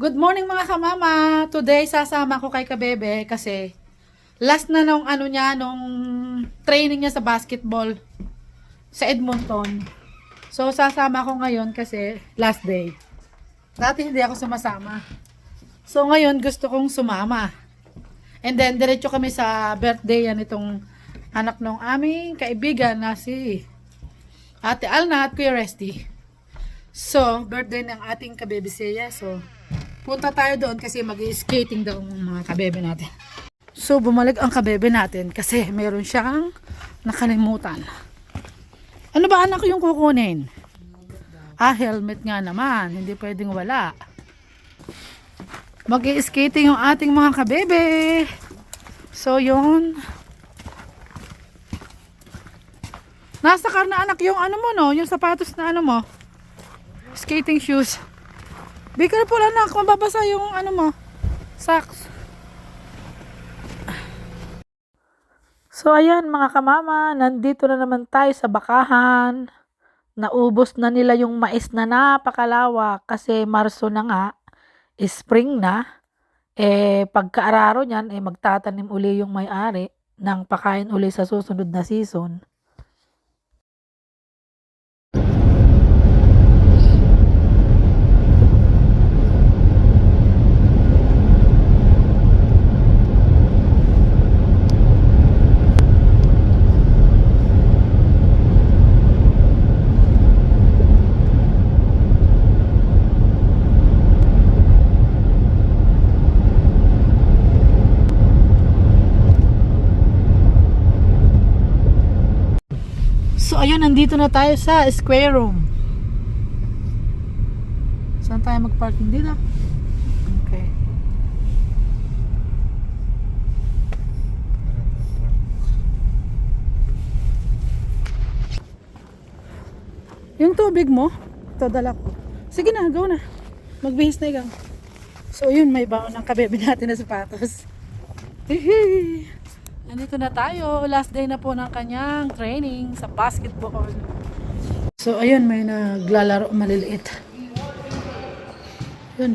Good morning mga kamama! Today sasama ko kay Kabebe kasi last na nung ano niya, nung training niya sa basketball sa Edmonton. So sasama ko ngayon kasi last day. Dati hindi ako sumasama. So ngayon gusto kong sumama. And then diretso kami sa birthday yan itong anak ng aming kaibigan na si Ate Alna at Kuya Resty. So, birthday ng ating kabebe siya. So, punta tayo doon kasi mag-skating daw ang mga kabebe natin. So, bumalik ang kabebe natin kasi meron siyang nakalimutan. Ano ba anak yung kukunin? Ah, helmet nga naman. Hindi pwedeng wala. Mag-skating yung ating mga kabebe. So, yun. Nasa car na anak yung ano mo no, yung sapatos na ano mo skating shoes. Be careful anak, mababasa yung ano mo, socks. So ayan mga kamama, nandito na naman tayo sa bakahan. Naubos na nila yung mais na napakalawak kasi Marso na nga, spring na. Eh pagkaararo niyan, eh magtatanim uli yung may-ari ng pakain uli sa susunod na season. So ayun, nandito na tayo sa square room. Saan tayo mag-parking dito? Okay. Yung tubig mo, ito dala ko. Sige na, go na. Magbihis na ikaw. So yun, may baon ng kabebe natin na sapatos. Hihi. Nandito na tayo. Last day na po ng kanyang training sa basketball. So, ayun, may naglalaro maliliit. Yun.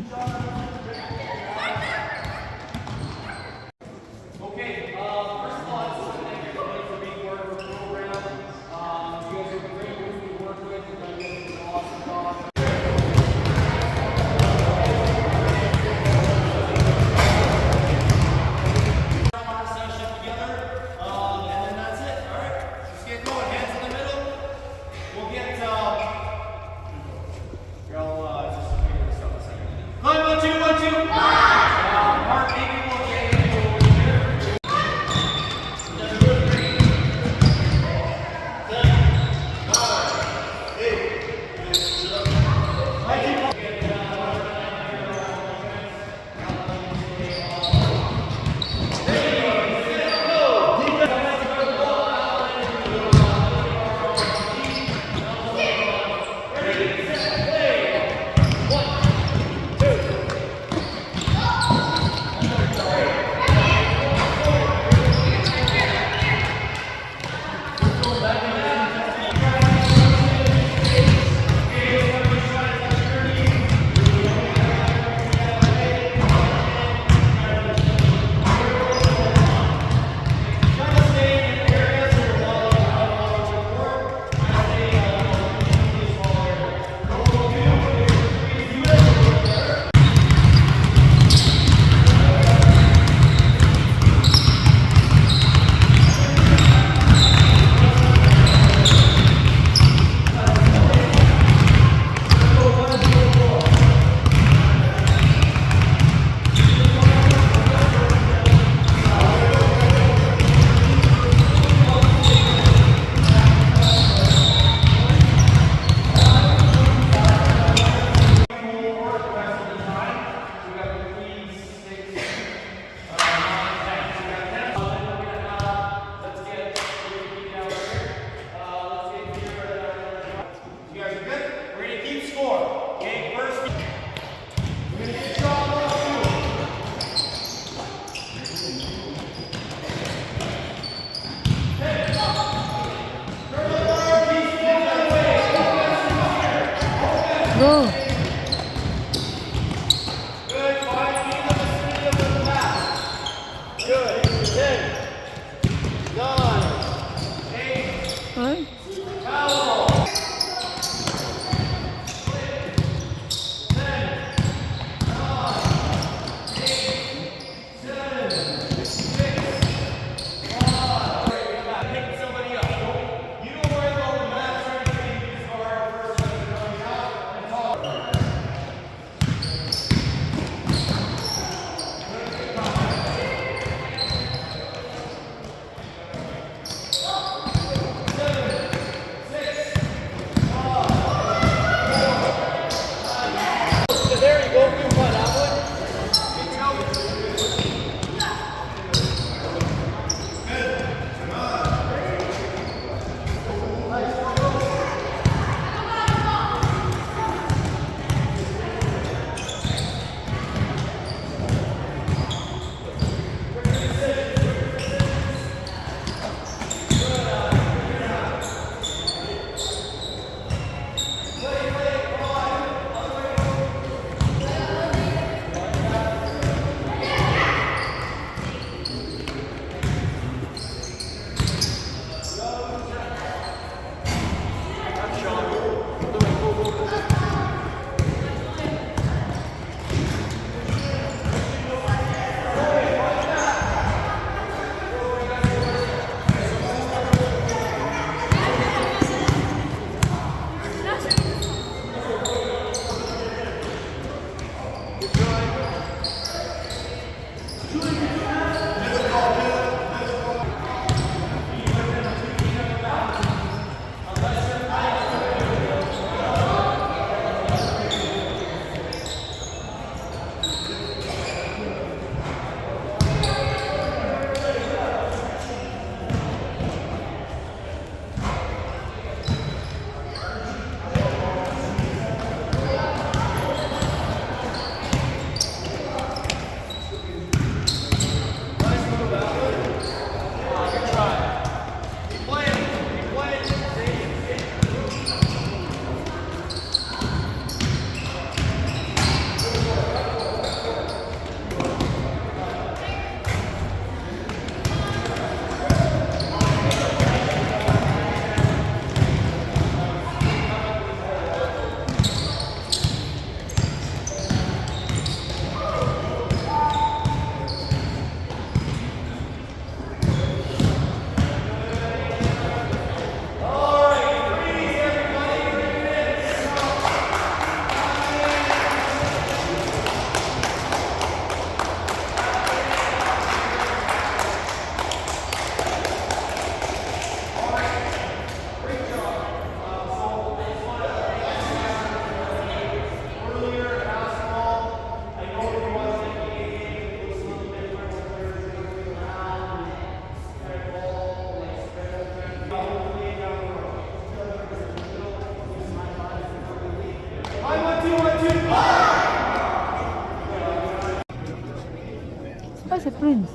Si Prince.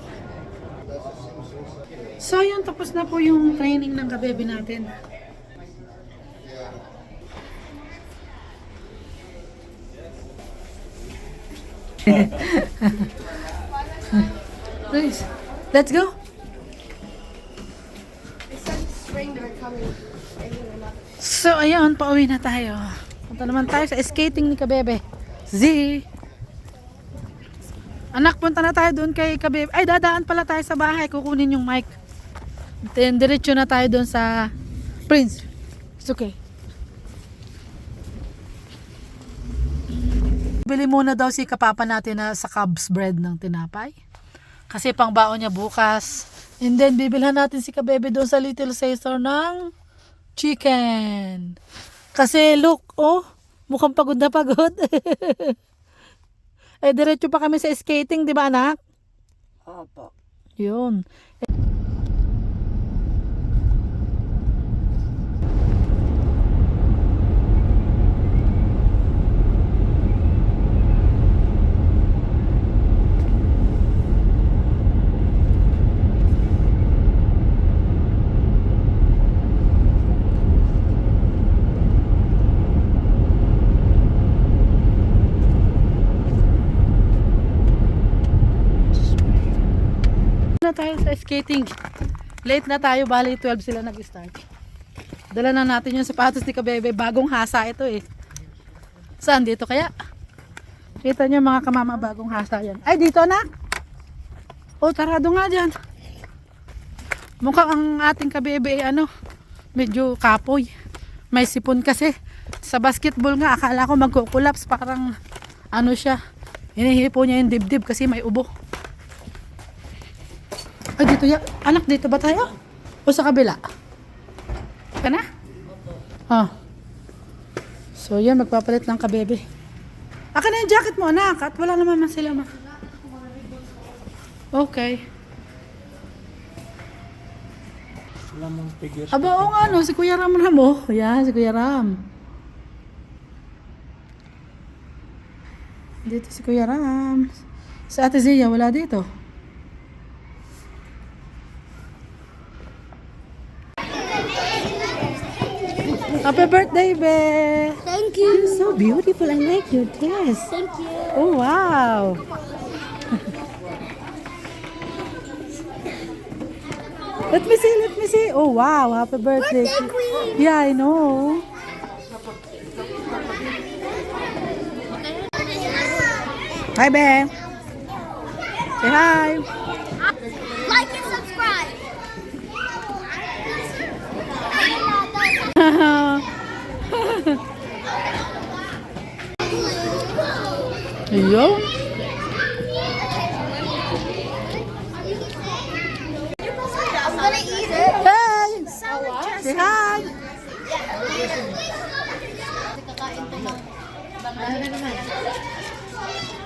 So, yun, tapos na po yung training ng kabebe natin. Prince, let's go. So, ayun, pauwi na tayo. Punta naman tayo sa skating ni Kabebe. Z! Anak, punta na tayo doon kay Kabebe. Ay, dadaan pala tayo sa bahay. Kukunin yung mic. Then, diretso na tayo doon sa Prince. It's okay. Bili muna daw si kapapa natin na sa Cubs bread ng tinapay. Kasi pang baon niya bukas. And then, bibilhan natin si Kabebe doon sa Little Caesar ng chicken. Kasi look, oh, mukhang pagod na pagod. eh, diretso pa kami sa skating, di ba anak? Opo. Yun. Na tayo sa skating. Late na tayo, bali 12 sila nag-start. Dala na natin yung sapatos ni Kabebe. Bagong hasa ito eh. Saan dito kaya? Kita niyo mga kamama, bagong hasa yan. Ay, dito na! O, tarado nga dyan. Mukhang ang ating Kabebe ay ano, medyo kapoy. May sipon kasi. Sa basketball nga, akala ko magkukulaps. Parang ano siya. Hinihipo niya yung dibdib kasi may ubo. Ay, dito ya. Anak, dito ba tayo? O sa kabila? Ka na? Ah. So, yan. Magpapalit lang ka, bebe. Aka na yung jacket mo, anak. At wala naman man sila ma. Okay. Wala mong figures. Aba, oo nga, no. Si Kuya Ram Ram, oh. Yan, si Kuya Ram. Dito si Kuya Ram. Sa Ate Zia, wala dito. Happy birthday, Be! Thank You're so beautiful. I like your dress. Thank you. Oh, wow. let me see, let me see. Oh, wow. Happy birthday. Birthday queen. Yeah, I know. Hi, Be. Say hi. Like and subscribe. It. Hey! Say hi.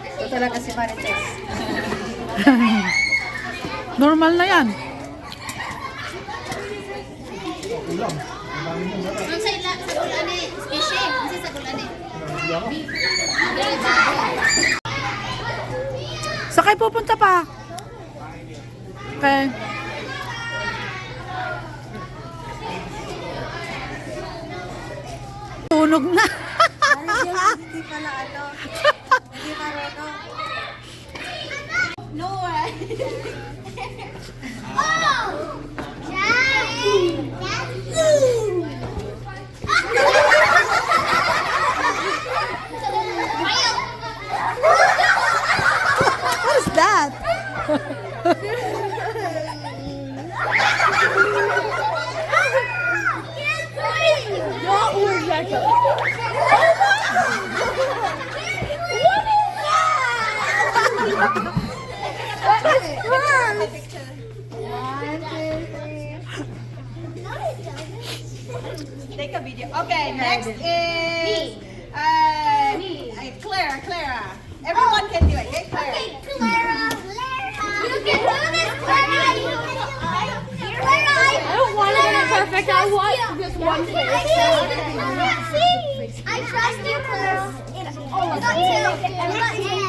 Ito talaga si Marites. Normal na yan. Ang sa ila, sa gulani. Species. Ang sa gulani. Sa kayo pupunta pa? Okay. Tunog na. Hindi pala ano. Hindi marunong. No way. oh! Daddy! What that? Take a video. Okay, next is uh, Clara. Clara. Everyone can do it. Okay, Clara, perfect. I want just one thing. I trust you, Clara. I got two. I got two.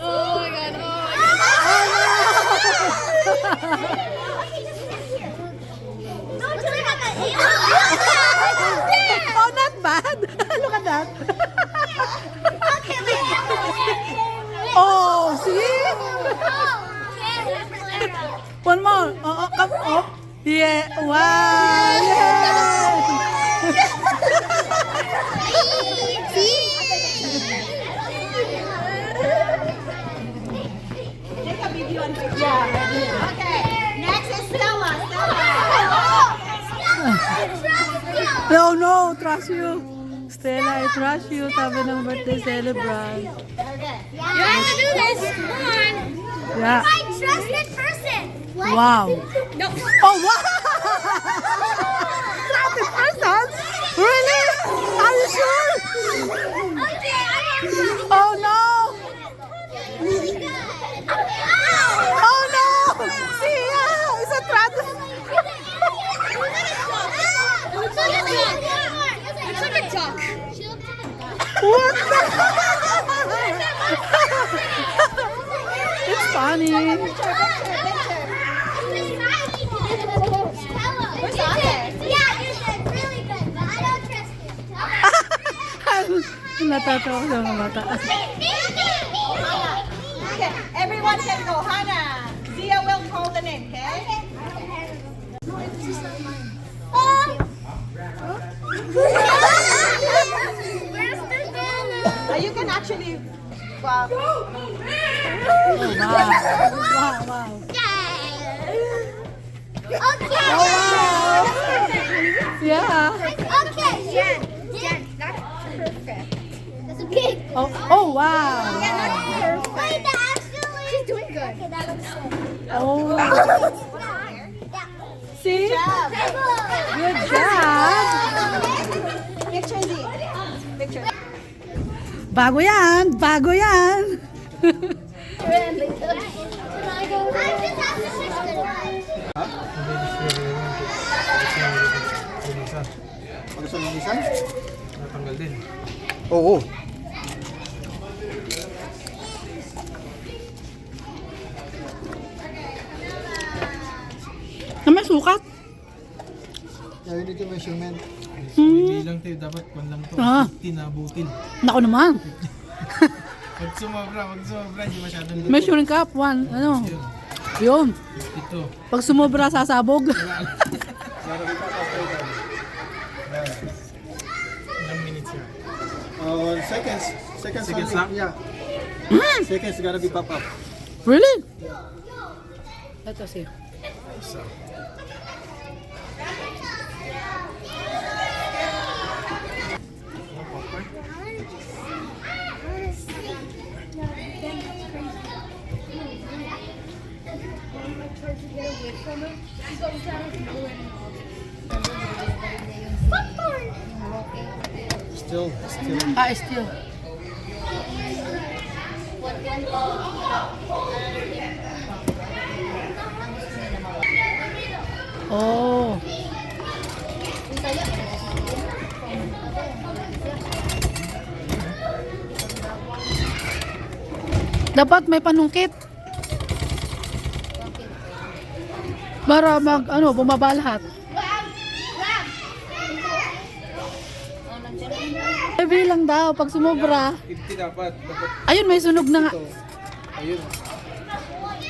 Oh my god, oh my god. Oh, not bad. Look at that. Oh, see? One more. Oh, oh, come. Oh. Yeah. Wow. Yeah. Yeah. Okay. Next is Stella. Stella. No, no. Trust you. Stella, I trust you. Sabi ng birthday celebrant. You have to do this. Come on. Yeah. My trusted person. What? Wow. No. Oh, wow. Trusted person? Really? Are you sure? You. Natatawa sa mga bata. Okay. Everyone can go. Hannah. Zia will call the name, okay? Oh. Where's the banana? Uh, you can actually. Wow. Wow. Wow, wow. Okay. Yeah. Okay. Jen. Jen. Not perfect. That's okay. Oh, oh wow. Yeah, not perfect. Wait, that actually. She's doing good. Okay, that looks good. Oh. See? Job. Good job. Picture Z. Picture. Bago yan. Bago yan. I just have to fix it. Pag sa linisan? Natanggal din. Oo. Na may sukat. Yeah, you need to measurement. Hindi lang tayo, dapat kwan lang to. Ah. 50 na abutin. Nako naman. Pag sumobra, pag sumobra, hindi masyadong Measuring cup. One. Ano? Yun, Yun. Ito. Pag sumobra, sasabog. Ilang minutes yun? Uh, seconds. Seconds, Seconds only. lang? Yeah. seconds gotta be pop up. Really? Ito siya. Isa. Still, still. Ah, still. Oh. Dapat may panungkit. Para mag, ano, bumaba lahat. Eh, bilang daw, pag sumobra. 50 dapat. Dapat Ayun, may sunog na nga. Ayun.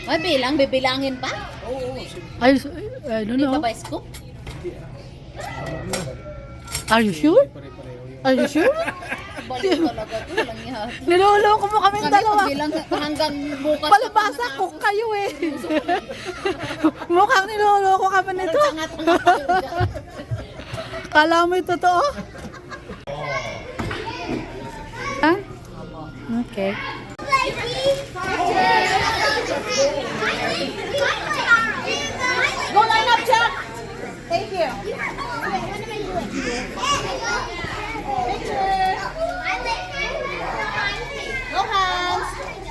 May bilang, bibilangin pa? Oo, oo. Ay, I don't Hindi know. pa ba scoop? Are you sure? Are you sure? Balik talaga to, yan. Niloloko mo kami Kami dalawa. bilang hanggang bukas. Palabasa ko kayo eh. Mukhang niloloko kami nito. Kala mo ito totoo? Ha? Okay. Go line up, Jack. Thank you. Picture. Go hands.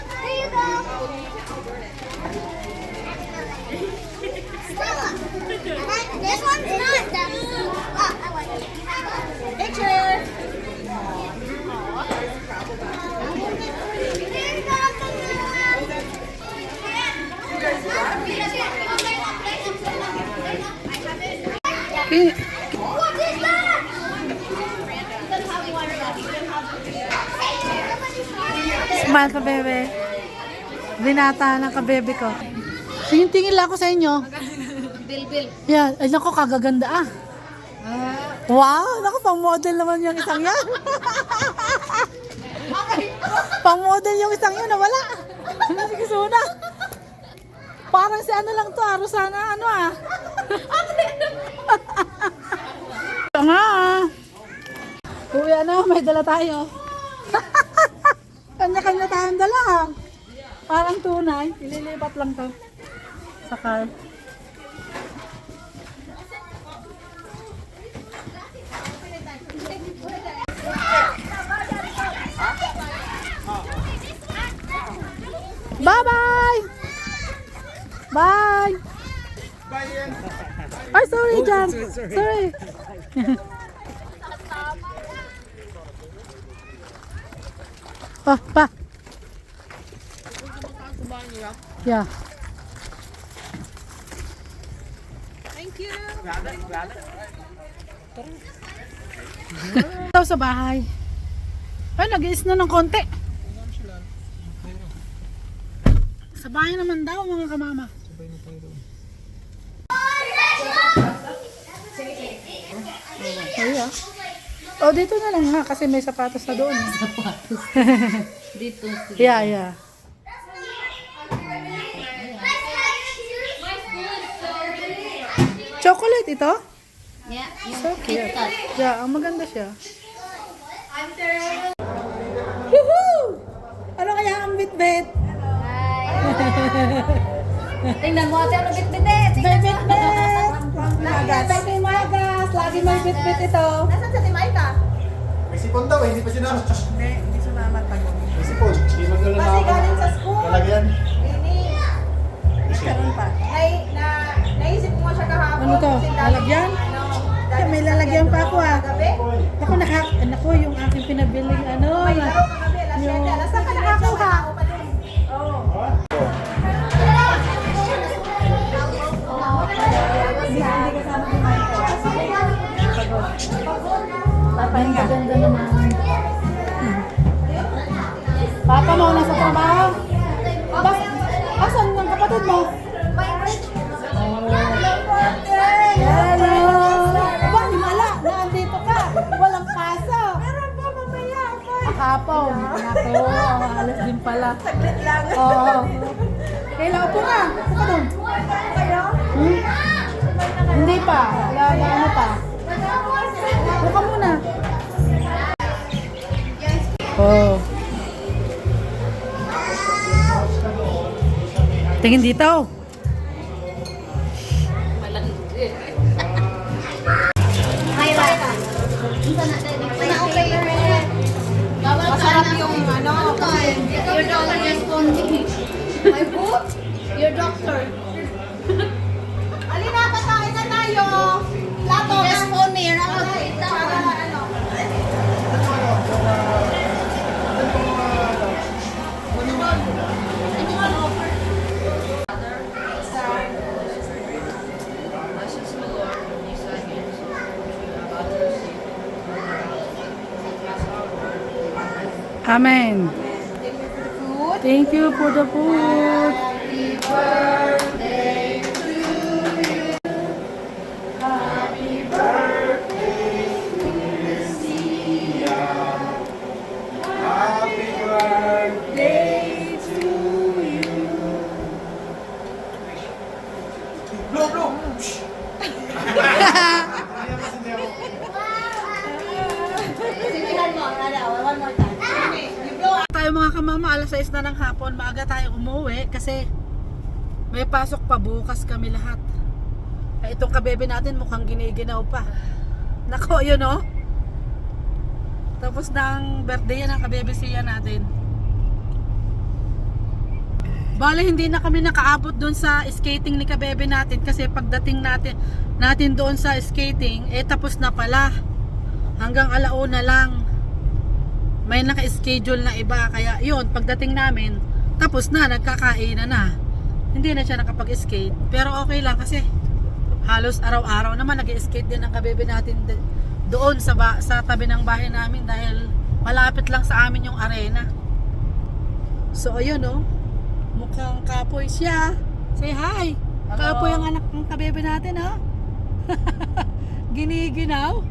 There you go. Smile ka, bebe. Binata ng kabebe ko. Tingin-tingin lang ako sa inyo. Bil-bil. Yan. Ay, naku, kagaganda ah. Wow! Naku, pang model naman yung isang yan. pang model yung isang yun, nawala. Gusto na. Parang si ano lang to, ah, Rosana, ano ah. Ito nga ah. Uwi ano, may dala tayo. Kanya-kanya tayong dala ah. Parang tunay, ililipat lang to. Sa car. Bye-bye! Bye! Ay, sorry, Jan. Sorry. pa, pa. Yeah. Thank you. Daw sa bahay. Ay, nag na ng konti. Sa bahay naman daw, mga kamama. Ay, ah. Oh, dito na lang ha, kasi may sapatos na doon. Sapatos. Dito. Yeah, yeah. Chocolate ito? Yeah, So cute. Yeah, ang maganda siya. Woohoo! Ano kaya ang bitbit? Tingnan mo ate, ano bit-bit May bitbit! Magas. May magas. Lagi may bitbit ito. Nasaan sa Timaika? May sipon daw eh, hindi pa sinama. Hindi, hindi sumama tago. May sipon. Hindi magdala na Kasi ako. galing sa school. Lalagyan. Ini. Karon pa. Nay, na, naisip mo siya kahapon. Ano to? Lalagyan? Kaya may lalagyan pa ako ah. Ako naka, ako yung aking pinabiling ano. Yung- 7. Alas ka nakakuha? Ang naman. Papa mo nasa trabaho. Bas, asan yung kapatid mo? Kahapon. Ako, alas din pala. Saglit lang. Oo. Kailan upo ka? Upo ka doon. Kayo? Hmm? Hindi pa. Wala na ano pa. Upo ka muna. Oh. Tingin dito. Masarap yung ano. Your doctor just phoned me. My book? Your doctor. Amen. Thank you for the food. Sisihan alas 6 na ng hapon, maaga tayo umuwi kasi may pasok pa bukas kami lahat. Ay, itong kabebe natin mukhang giniginaw pa. Nako, yun oh. Tapos ang birthday yan ng kabebe siya natin. Bale, hindi na kami nakaabot doon sa skating ni kabebe natin kasi pagdating natin natin doon sa skating, eh tapos na pala. Hanggang alauna lang may naka-schedule na iba kaya yun pagdating namin tapos na nagkakainan na hindi na siya nakapag-skate pero okay lang kasi halos araw-araw naman nag-skate din ang kabebe natin doon sa ba- sa tabi ng bahay namin dahil malapit lang sa amin yung arena So, ayun, oh. Mukhang kapoy siya. Say hi. Kapoy ang anak ng kabebe natin, oh. Giniginaw.